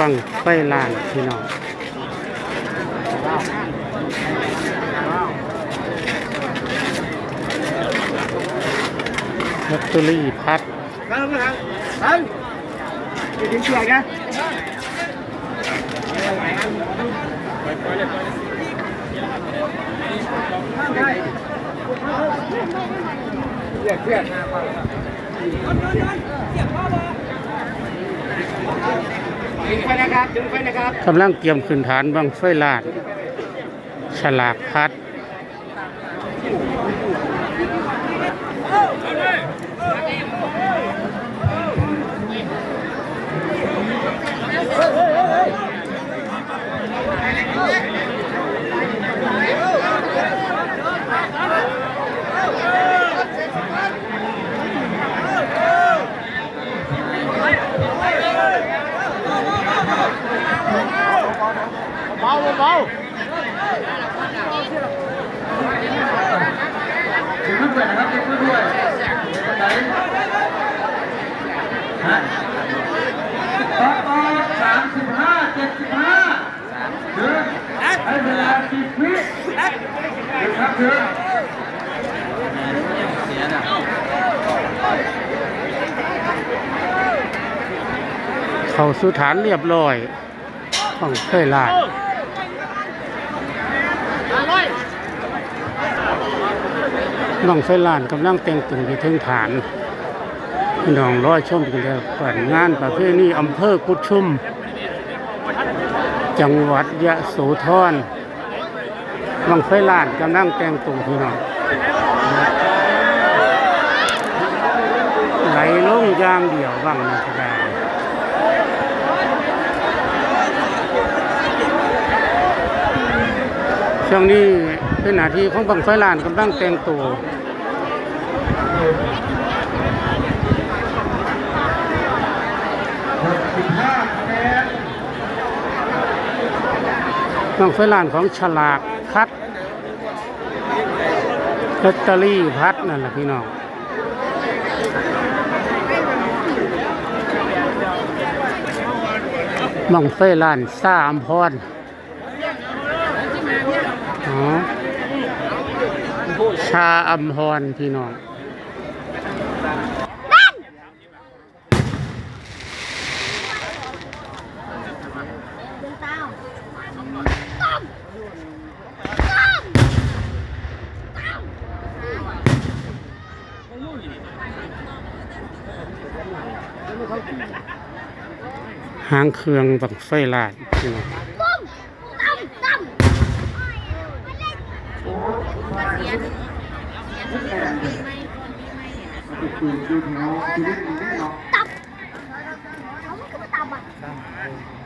บังไฟลานพี่น้องลอตเตอรี่พัดครับครัครับอยู่ที่ยร์นะเรียเรียก ครับ dừng phanh นะครับกำลังเตรียมขึ้นฐานบังไฟลานฉลากพัด เบาเบาถึงด้วยนะครับถึงด้วยไหนฮะต่อต่อสามสิบห้าเจ็ดสิบห้าเดินให้เวลาสิบวิเดินครับเดินเข้าสู่ฐานเรียบร้อยบังไฟลา นบังไฟลานกำลังแต่งตึงอยู่ถึงฐานน้องร้อยชมกันแล้วก่อนงานประเภทนี้อำเภอกุดชุม จังหวัดยะโสธรบังไฟลานกำลังแต่งตัวพี่น้องไหลลงอย่างเดี่ยวบ้างนะก็ได้ช่วงนี้เป็นหน้าที่ของบังไฟลานกำลังแต่งตัว สิบห้าคะแนนบังไฟลานของฉลากพัดลอตเตอรี่พัดนั่นแหละพี่น้องบังไฟลานซ่าอัมพรอ๋อชาอัมพรพี่น้อง หางเครื่องบังไฟลาดพี่น้องปืนดูแถวชีวิตมันไม่เสิบห้านะค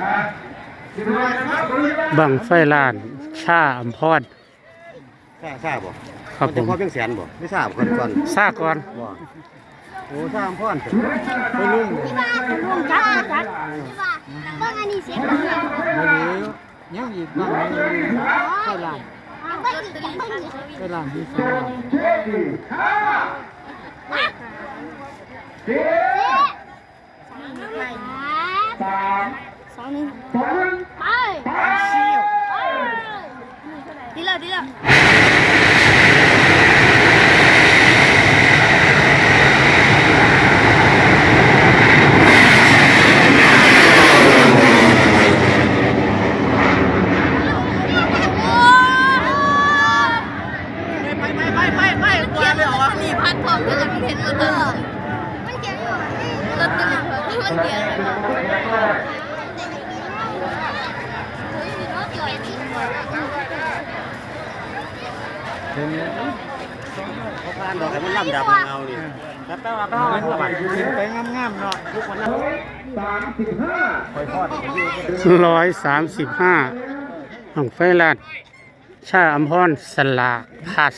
รั บบริเวณบังไฟลานชาอัมพรทราบทราบบ่ครับมันผจะมพอเพียงแสนบ่ไม่ทราบก่อนก่อนซาก่อนบ่โอ้ทราบพ่อนไปลุงที่บ้านลุงจักจักที่บ้านเบิ่งอันนี้เสียงเสียงบริเวณยังอีกบ้างไหมเท่าไหร่เบิ่งอีกเบิ่งอีกเท่าไหร่ที่สองมาเสียสามสองหนึ่งไปไปดีแล้วดีแล้ว ไปไปไปไปไปกว่า เลยหรอนี่พันพร้อมกันมันเห็นมันเออมันเกี่ยวอยู่รถตึ้งมันเกี่ยวรถลอยนี่ เขาพานดอกมันล่ำดับเงานี่แต่แปลว่าเขาม่ไหวไปงามๆเนาะทุกคนนะสามสิบห้าคอยทอดไปอยู่ร้อยสามสิบห้าของไฟลัดชาอัมพรสลากพัส